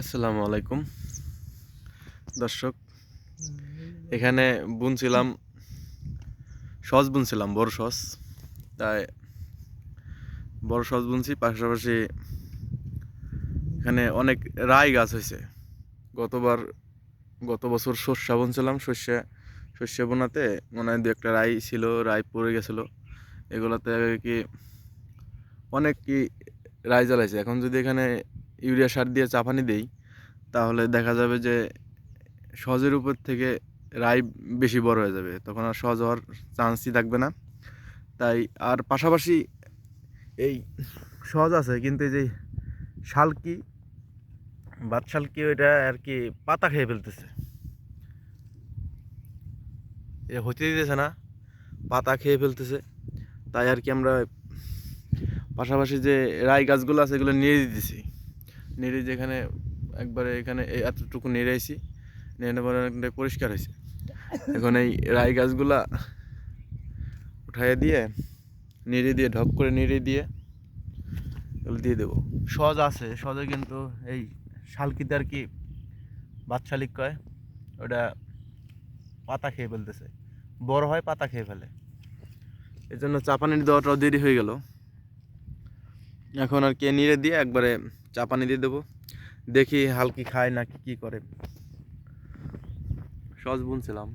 আসসালামু আলাইকুম। দর্শক, এখানে বুনছিলাম, সস বুনছিলাম, বড় সস। তাই বড় সস বুনছি, পাশাপাশি এখানে অনেক রায় গাছ হয়েছে। গতবার, গত বছর শস্যা বুনছিলাম শস্যা শস্য বোনাতে মনে হয় দু একটা রাই ছিল, রাই পড়ে গেছিল। এগুলোতে কি অনেক কি রায় জ্বালাইছে। এখন যদি এখানে ইউরিয়া সার দিয়ে চাপানি দেই, তাহলে দেখা যাবে যে সহজের উপর থেকে রাই বেশি বড় হয়ে যাবে। তখন আর সহজ হওয়ার চান্সই থাকবে না। তাই আর পাশাপাশি এই সহজ আছে, কিন্তু এই যে শালকি বাদ শালকি ওইটা আর কি পাতা খেয়ে ফেলতেছে। এ হতে দিতেছে না, পাতা খেয়ে ফেলতেছে। তাই আর কি আমরা পাশাপাশি যে রাই গাছগুলো আছে, এগুলো নিয়ে দিতেছি। নেড়ে যেখানে একবারে এখানে এই এতটুকু নেড়ে আইছি নেড়ে পরে অনেকটা পরিষ্কার হয়েছে। এখন এই রাই গাছগুলা উঠাইয়ে দিয়ে নেড়ে দিয়ে ঢক করে নেড়ে দিয়ে এগুলো দিয়ে দেবো। সজ আছে সজে কিন্তু এই শালকিতে আর কি বাচ্চালিক কয় ওটা পাতা খেয়ে ফেলতেছে। বড় হয় পাতা খেয়ে ফেলে। এই জন্য চাপানির দেওয়াটাও দেরি হয়ে গেল। এখন আর কে নিড়ে দিয়ে একবারে চাপানি দিয়ে দেবো। দেখি হালকি খায় নাকি কি করে। সস বুনছিলাম।